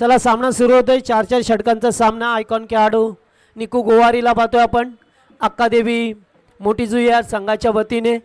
चला सामना सुरू होतोय. चार चार षटकांचा सामना. आयकॉन खेळाडू निकू गोवारीला पाहतोय आपण. अक्कादेवी मोठी जुयार संघाच्या वतीने.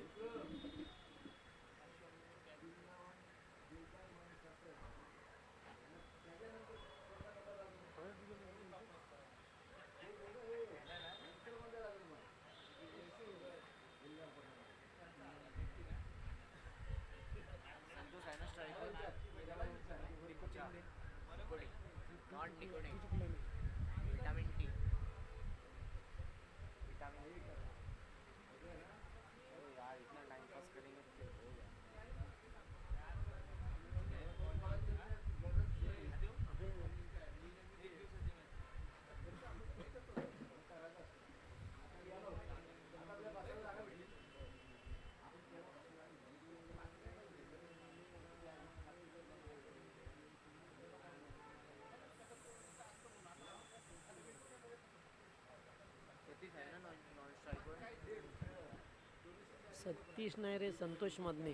सतीश नाही रे संतोष मधने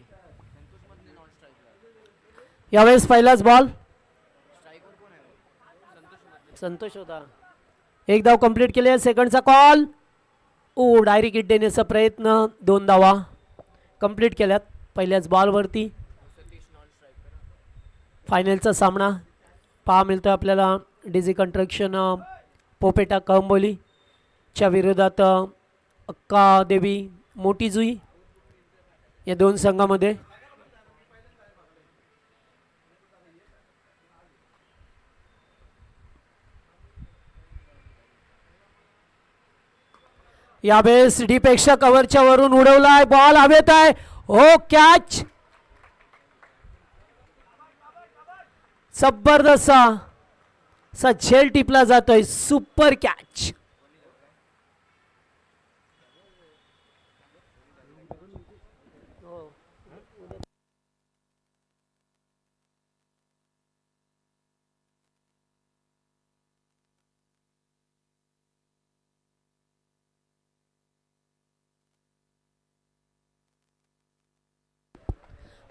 यावेळेस पहिलाच बॉल संतोष होता. एक धाव कंप्लीट केले सेकंडचा कॉल ओ डायरेक्ट हिट देण्याचा प्रयत्न दोन धावा. कंप्लीट केल्यात पहिल्याच बॉलवरती फायनलचा सामना. पहा मिळतो आपल्याला डिझी कंट्रक्शन पोपेटा कंबोलीच्या विरोधात अक्का देवी मोठी जुई. या दोन संघामध्ये? यावेळेस डीपेक्षा कव्हरच्या वरून उडवलाय बॉल हवेत आहे. हो कॅच जबरदस्त. असा झेल टिपला जातोय. सुपर कॅच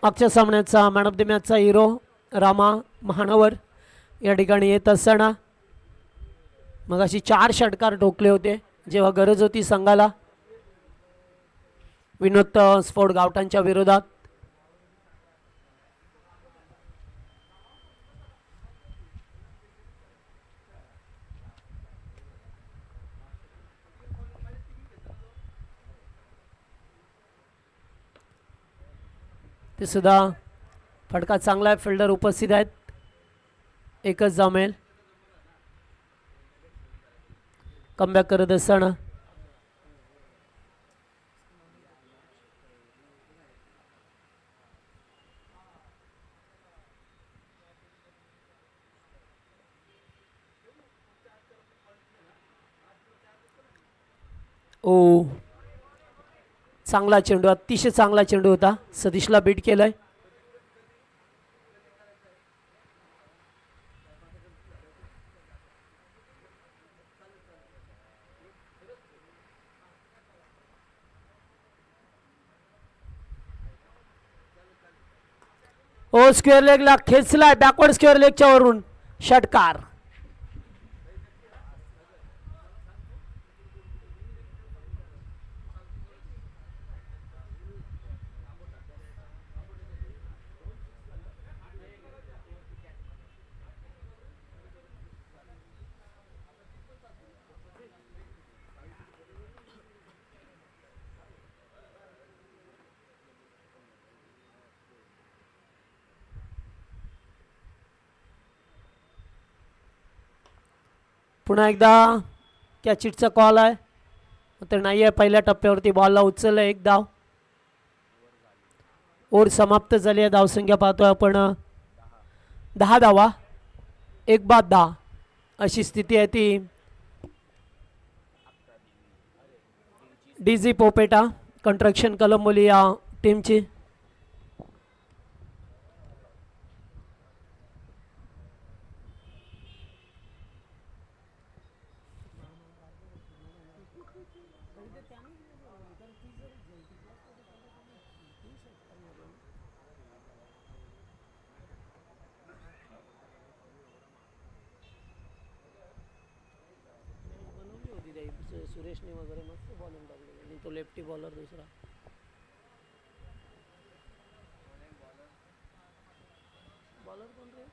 मागच्या सामन्याचा मॅन ऑफ द मॅचचा हिरो रामा महानवर या ठिकाणी येत असताना मग अशी चार षटकार ठोकले होते जेव्हा गरज होती संघाला. विनोद स्फोट गावटांच्या विरोधात. ते सुद्धा फटका चांगला आहे फिल्डर उपस्थित आहेत. एकच जमेल. कमबॅक करत असताना. ओ. चांगला चेंडू अतिशय चांगला चेंडू होता. सतीशला बीट केलाय. ओ स्क्वेअर लेगला खेचलाय. बॅकवर्ड स्क्वेअर लेगच्या वरून. षटकार. पुन्हा एकदा कॅचिटचा कॉल आहे. तर नाही आहे पहिल्या टप्प्यावरती बॉलला उचललं एक धाव ओर समाप्त झाली आहे धावसंख्या पाहतोय आपण. दहा धावा. एक बाद दहा. अशी स्थिती आहे ती. डी जी पोपेटा कंट्रक्शन कलंबोली या टीमची सुरेशने वगैरे मस्त बॉलिंग टाकली आणि तो लेफ्टी बॉलर दुसरा। बॉलर कोण रे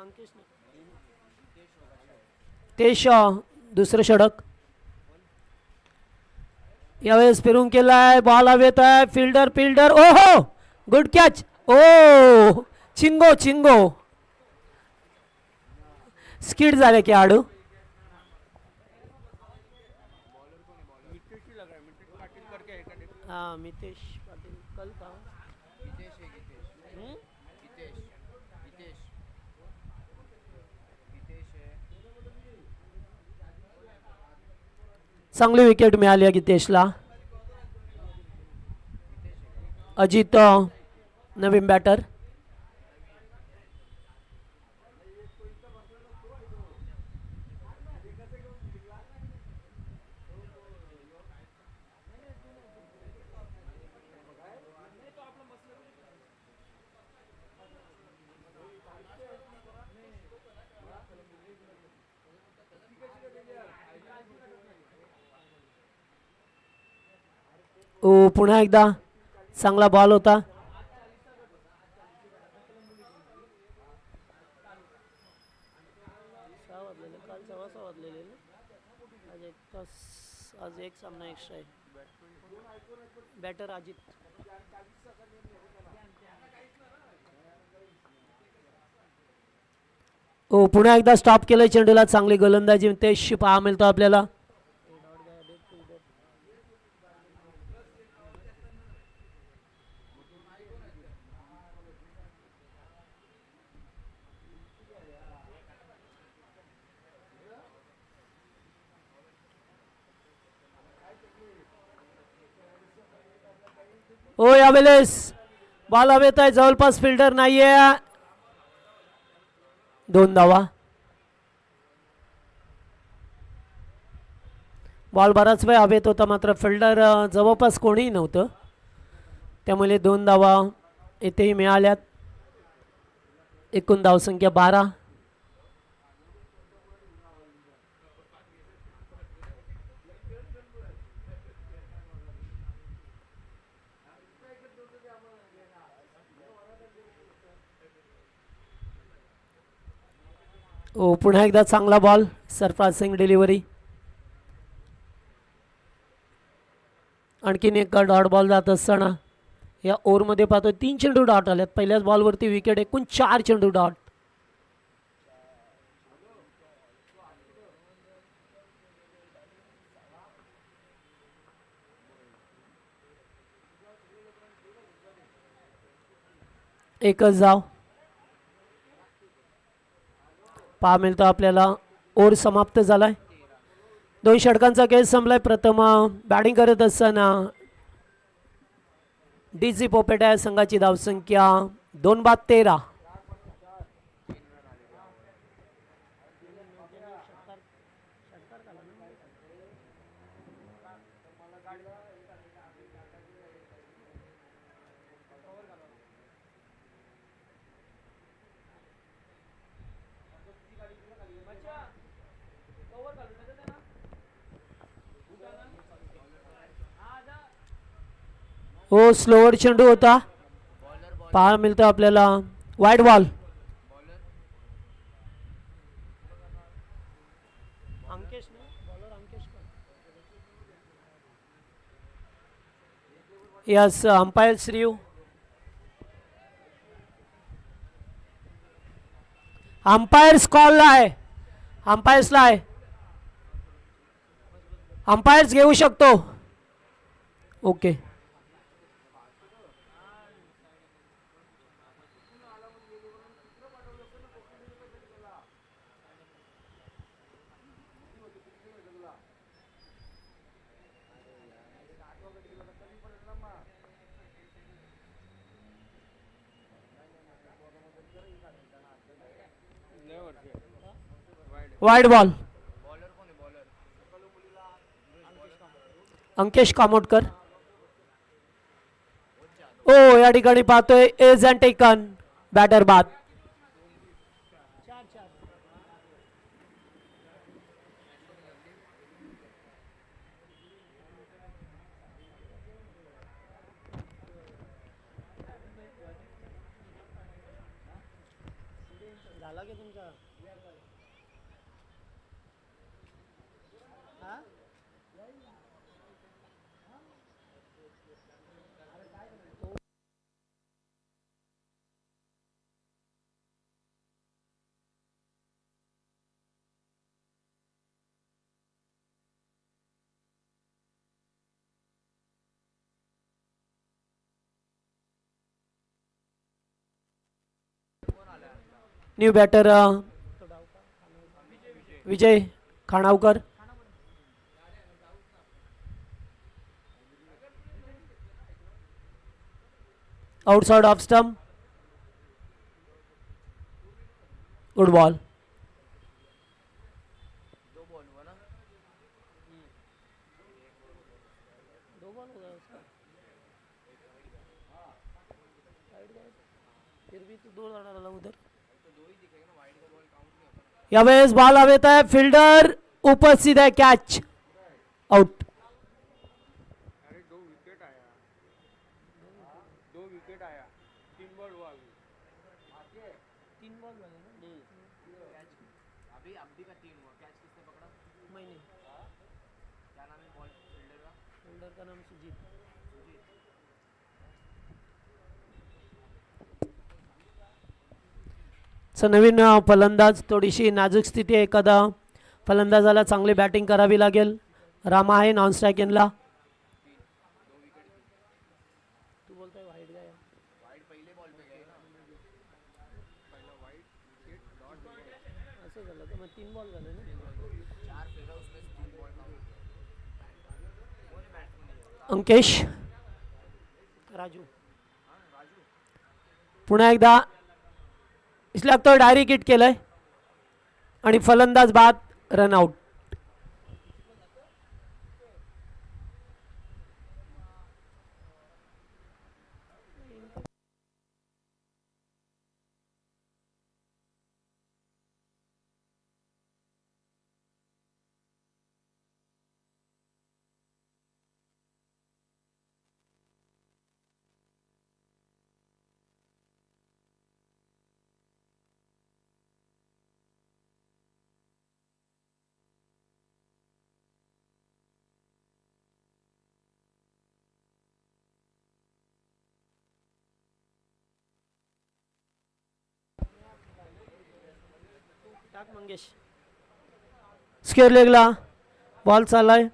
अंकिश। नाही. तेश दुसरं षडक यावेळेस फिरून केलाय बॉल हवेत आहे फिल्डर फिल्डर ओ हो गुड कॅच ओ चिंगो चिंगो। स्किड झाले की आडू? हाँ मितेश पाटिल, कल था चांगली विकेट आहे गीतेशला. अजित, नवीन बॅटर ओ पुन्हा एकदा. चांगला बॉल होता. आज एक सामना एक्स्ट्रा आहे बॅटर अजित ओ पुन्हा एकदा स्टॉप केलं चेंडूला. चांगली गोलंदाजी. तेच पहा मिळतो आपल्याला. त्यावेळेस बॉल हवेत आहे जवळपास फिल्डर नाहीये. दोन धावा. बॉल बराच वेळ हवेत होता मात्र फिल्डर जवळपास कोणीही नव्हतं. त्यामुळे दोन धावा येथेही मिळाल्यात. एकूण धावसंख्या बारा. ओ पुन्हा एकदा चांगला बॉल सरप्राज सिंग डिलिव्हरी आणखीन एक डॉट बॉल जात असताना या ओव्हरमध्ये पाहतो तीन चेंडू डॉट आल्यात पहिल्याच बॉलवरती विकेट एकूण चार चेंडू डॉट एकच जाव. पहा मिळतो आपल्याला. ओर समाप्त झालाय. दोन षटकांचा खेळ संपलाय. प्रथम बॅटिंग करत असताना डी सी पोपेटा या संघाची धावसंख्या दोन बाद तेरा. हो स्लोअर चेंडू होता. पहा मिळतो आपल्याला. वाईट बॉल यस अंपायर श्रीव अंपायर्स कॉलला आहे. अंपायर्सला आहे. अंपायर्स घेऊ शकतो. Okay wide ball Ankesh Kamotkar ओ या ठिकाणी पाहतोय एज एंड टेकन बैटर बाद. New batter Vijay Khanavkar outside off stump good ball दो बॉल हुआ ना यावेळेस बॉल हवेत आहे फिल्डर उपस्थित आहे कॅच आउट अरे दो विकेट आया दो विकेट आया तीन बॉल हुआ अभी अभी अभी का तीन हुआ कैच किसने पकड़ा क्या नाम है बॉल फील्डर का च नवीन फलंदाज थोडीशी नाजूक स्थिती आहे एखादा. फलंदाजाला चांगली बॅटिंग करावी लागेल. रामा आहे नॉन स्ट्राईक इनला अंकेश. राजू. पुन्हा एकदा इसल्या तो डायरेक्ट हिट आहे आणि फलंदाज बाद रन टाक मंगेश. स्क्वेअर लेगला बॉल चाललाय.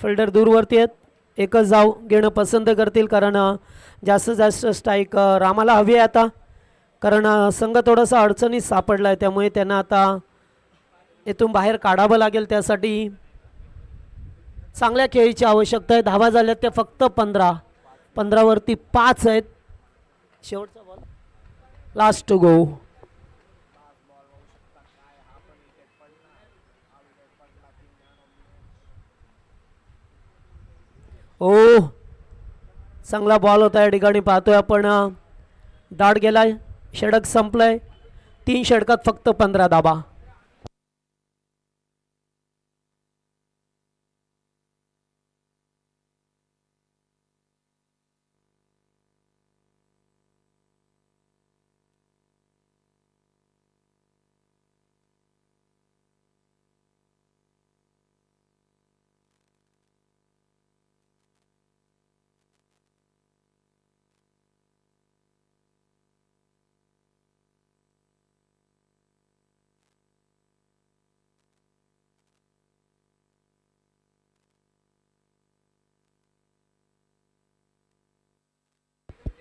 फिल्डर दूरवरती आहेत. एकच जाव घेणं पसंत करतील कारण जास्तीत जास्त स्ट्राईक रामाला हवी आहे आता. कारण संघ थोडासा अडचणीत सापडला आहे त्यामुळे त्यांना आता इथून बाहेर काढावं लागेल. त्यासाठी चांगल्या खेळीची आवश्यकता आहे. धावा झाल्यात त्या फक्त पंधरा. पंधरावरती पाच आहेत. शेवटचा बॉल लास्ट टू गो ओ चांगला बॉल होता या ठिकाणी पाहतोय आपण डाट गेलाय षडक संपलंय तीन षडकात फक्त पंधरा दाबा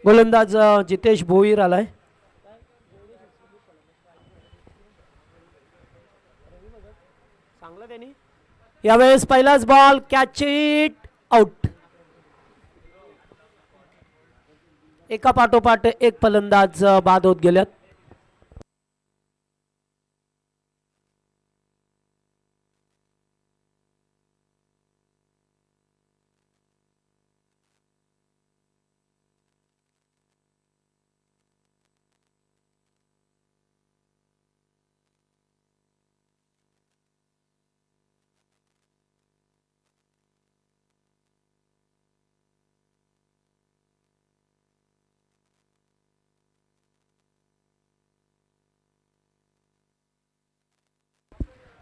गोलंदाज जितेश भोईर आलाय. यावेळेस पहिलाच बॉल कॅच इट आउट एका पाठोपाठ एक फलंदाज बाद होत गेल्यात.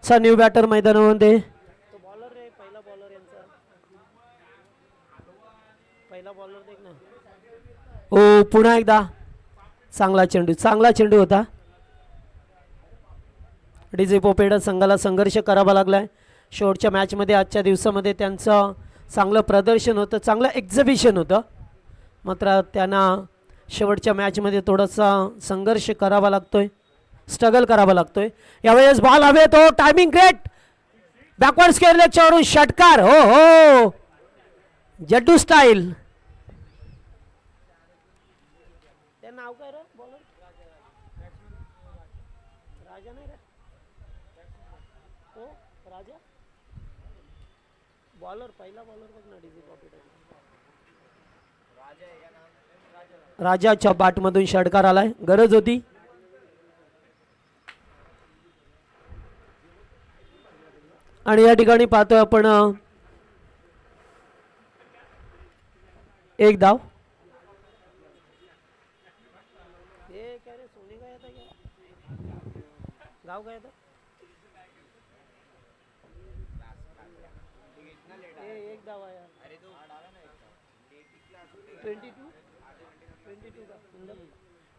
चा न्यू बॅटर मैदानामध्ये. बॉलर रे पहिला बॉलर यांचा. पहिला बॉलर देख ना. ओ पुन्हा एकदा. चांगला चेंडू चांगला चेंडू होता. डीजे पोपेडा संघाला संघर्ष करावा लागलाय. शेवटच्या मॅचमध्ये आजच्या दिवसामध्ये त्यांचं चांगलं प्रदर्शन होतं चांगलं एक्झिबिशन होतं. मात्र त्यांना शेवटच्या मॅचमध्ये थोडासा संघर्ष करावा लागतोय. स्ट्रगल करावा लागतोय. यावेळेस बॉल हवे तो टायमिंग ग्रेट बॅकवर्ड स्केअर लेगच्यावरून षटकार हो हो. जड्डू स्टाईल नाव काय बॉलर राजा नाही रे. हो राजा? बॉलर पहिला बॉलर बघ ना डीजी राजाच्या बाटमधून षटकार आलाय. गरज होती. आणि या ठिकाणी पाहतोय आपण एक धाव काय येतं twenty two.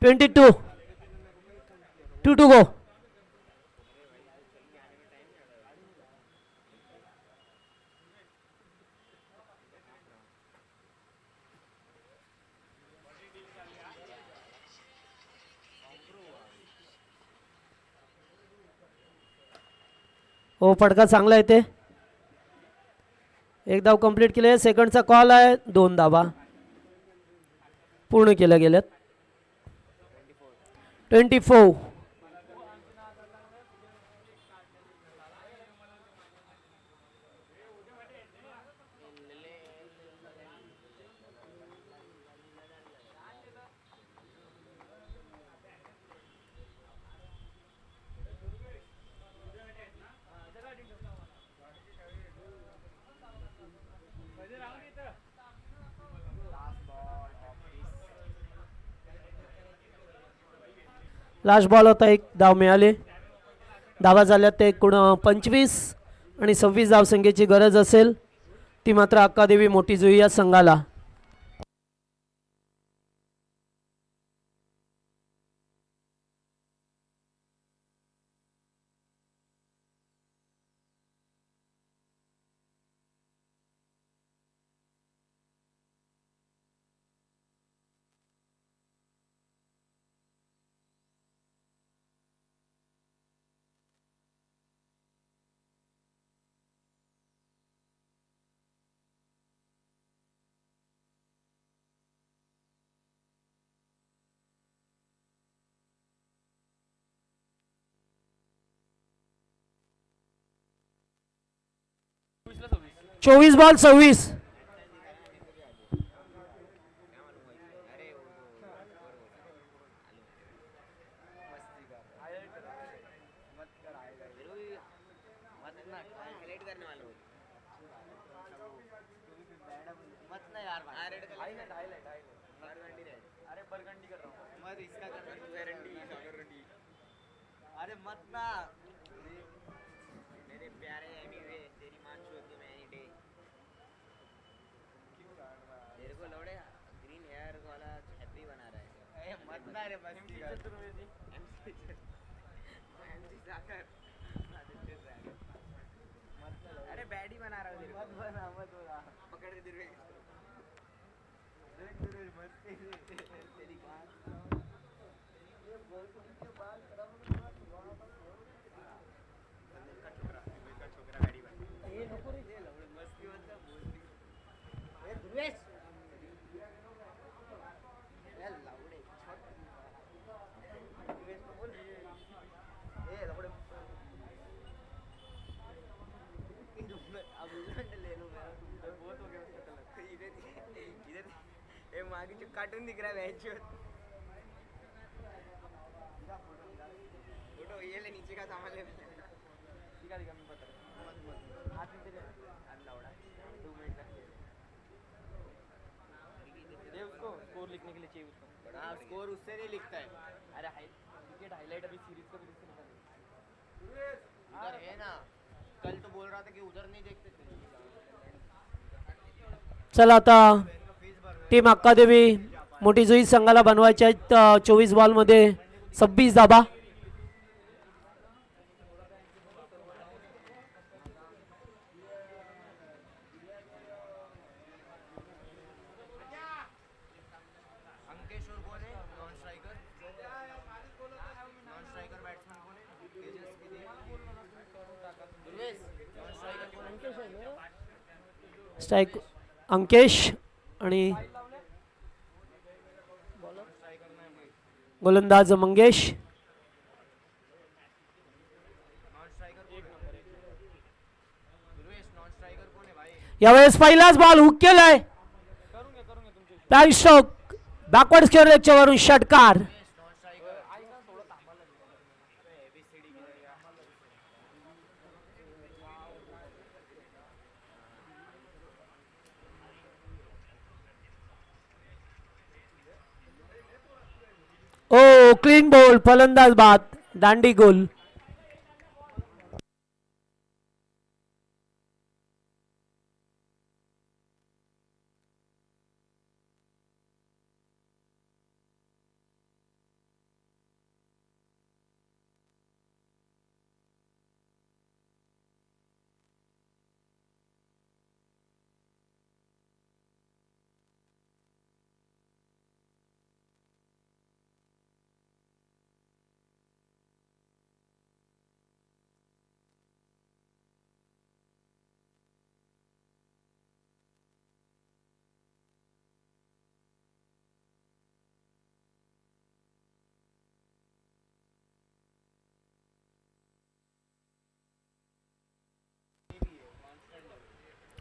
Twenty two. Two to go. हो फटका चांगला येते एक धाव कंप्लीट केले सेकंडचा कॉल आहे. दोन धावा. पूर्ण केल्या गेल्यात. ट्वेंटी फोर लास्ट बॉल होता एक धाव मिळाले. धावा झाल्यात ते एकूण पंचवीस आणि सव्वीस धावसंख्येची गरज असेल ती मात्र अक्कादेवी मोठी जुई या संघाला. चोवीस बॉल सव्वीस मत ना हाईलाइट करने वाला हूँ मत ना यार हाईलाइट हाईलाइट हाईलाइट बरगंडी रे अरे बरगंडी कर रहा हूँ मत इसका कर रहा हूँ वेरंडी सागरंडी अरे मत ना मेरे प्यारे एनीवे तेरी मां छू तुम एनी डे तेरे को लौड़े ग्रीन हेयर वाला हैप्पी बना रहा है ए मत ना रे मस्ती कर चतुर्वेदी एमसी एमसी सागर आदित्य सागर अरे बैडी बना रहा हूँ मत बना मत बना पकड़ के दिल तेरी बात अब उलट ले लूं मैं बहुत हो गया उसका कलर इधर इधर ये मागे जो कार्टून दिख रहा है वैच ये ले नीचे का सामान ले दिखा दिखा मैं बता रहा हूं हाथ नीचे ले हाथ लाउडा दो मिनट तक दे उसको. स्कोर लिखने के लिए चाहिए उसको. हाँ स्कोर उससे नहीं लिखता है. अरे हाई क्रिकेट हाईलाइट अभी सीरीज का भी निकाल उधर है ना. कल तो बोल रहा था कि उधर नहीं देखते थे. चला आता. टीम अक्कादेवी मोठी जुई संघाला बनवायच्या आहेत चोवीस बॉलमध्ये सव्वीस धाबा अंकेश्वर कौन है non striker non striker batsman कौन है तेजस के लिए ध्रुवेश नॉन स्ट्राइकर कौन है स्ट्राईक अंकेश आणि गोलंदाज मंगेश. यावेळेस पहिलाच बॉल हुक केलाय. स्ट्रोक बॅकवर्ड स्क्वेअर लेगच्या वरून षटकार. क्लीन बॉल फलंदाज बाद दांडी गोल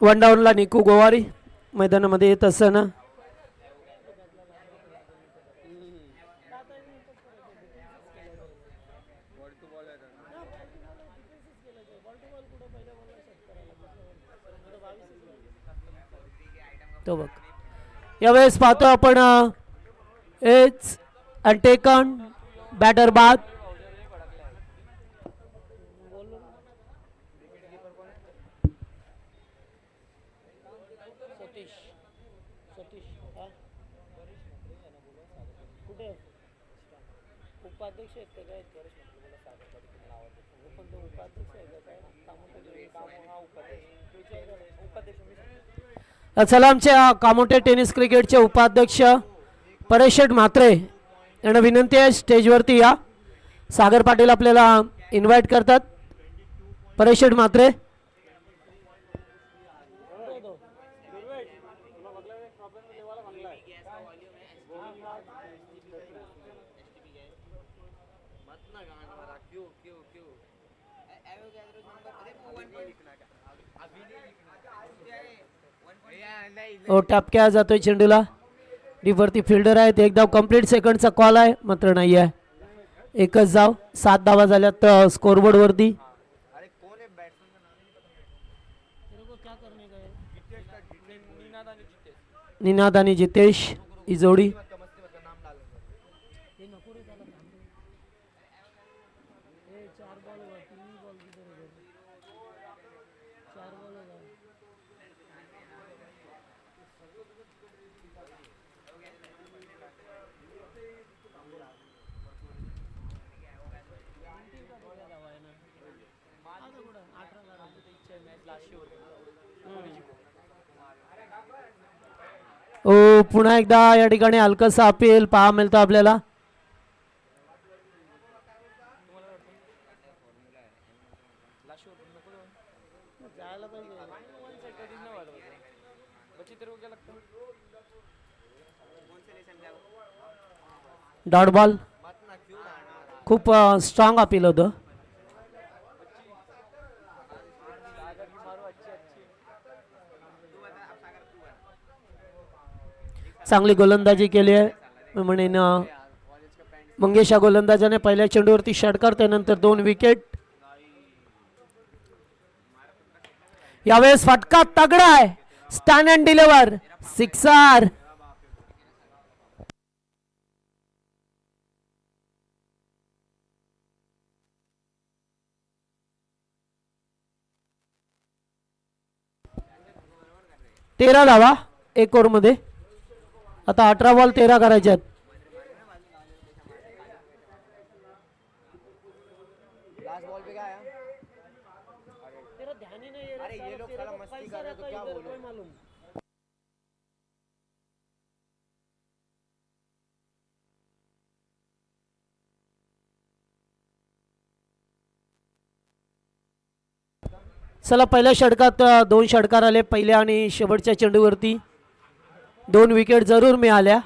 वन डाऊनला निकू गोवारी मैदानामध्ये येत असताना. तो बघ. यावेळेस पाहतो आपण एच अंटेकन बॅटर बाद सतीश सतीश कुठे उपाध्यक्ष आहेत का काय पण तो उपाध्यक्ष आहे का चला आमच्या कामोटे टेनिस क्रिकेटचे उपाध्यक्ष परेश शेठ म्हात्रे यांना विनंती आहे स्टेजवरती या. सागर पाटील आपल्याला इन्व्हाइट करतात. परेश शेठ म्हात्रे. हो टापक्या ओ टपक्या जातोय चेंडूला? डीपवरती फिल्डर आहेत. एक धाव कंप्लीट सेकंडचा कॉल आहे. मात्र नाही आहे एकच धाव सात धावा झाल्यात स्कोरबोर्ड वरती. निनाद आणि जितेश. ही जोडी. ओ पुन्हा एकदा या ठिकाणी हलकसा अपील पहा मिळतं आपल्याला. डॉट बॉल खूप स्ट्रॉंग अपील होतं. चांगली गोलंदाजी केली आहे. म्हणेन मंगेशा गोलंदाजाने पहिल्या चेंडूवरती षटकार त्यानंतर दोन विकेट यावेळेस फटका तगडा आहे. स्टँड अँड डिलेवर सिक्सार तेरा धावा एक ओव्हरमध्ये. आता अठरा बॉल तेरा करायचे आहेत चला पहिल्या षटकात दोन षटकार आले पहिल्या आणि शेवटच्या चेंडूवरती. दोन विकेट जरूर मिळाल्या.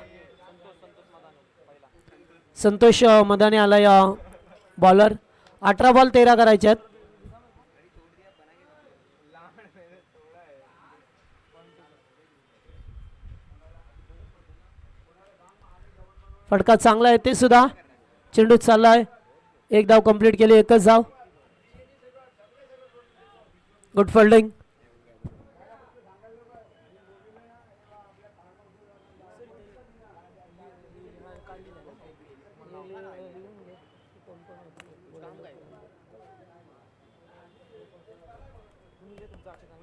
संतोष मदाने आला या बॉलर अठरा बॉल तेरा करायचे आहेत फटका चांगला आहे ते सुद्धा. चेंडू चाललाय. एक धाव कंप्लीट केली एकच धाव. गुड फिल्डिंग लाइट लाइट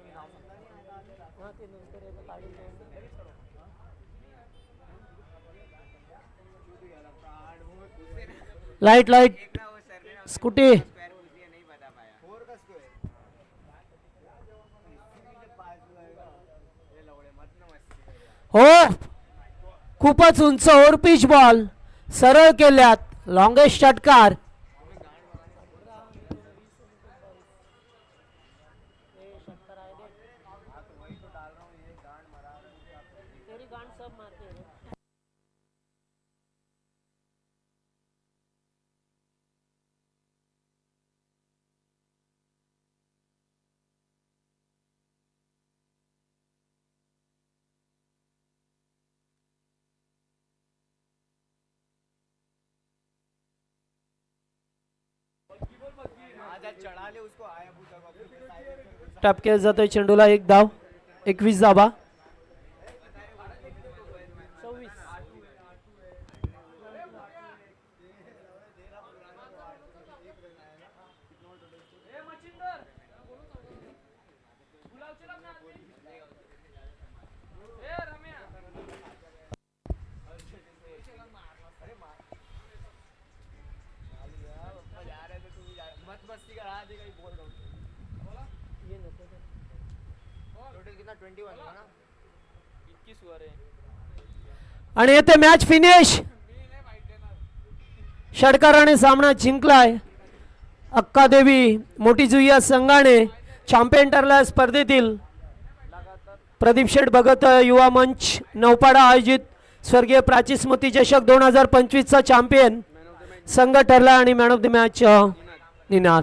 ना वो सर ने ना स्कूटी पैर पूछ दिया नहीं बता पाया फोर का स्कोर ये लवड़े लाइट लाइट। स्कूटी। हो। खूपच उंच ओव्हर पिच बॉल सरळ केल्यात लॉंगेस्ट षटकार आज आज चढ़ा ले उसको आया बूटा को अपने पैसा आए थे। टॅप केला जातोय चेंडूला. एक धाव. एकवीस धाबा जा हूँ टोटल कितना ट्वेंटी वन ना इक्कीस आणि येथे मॅच फिनिश षटकाराने सामना जिंकलाय. अक्कादेवी मोठी जुई संघाने चॅम्पियन ठरला स्पर्धेतील. प्रदीप शेठ भगत युवा मंच नौपाडा आयोजित स्वर्गीय प्राची स्मृती चषक दोन हजार पंचवीसचा चॅम्पियन संघ ठरला आणि man of the match Ninad.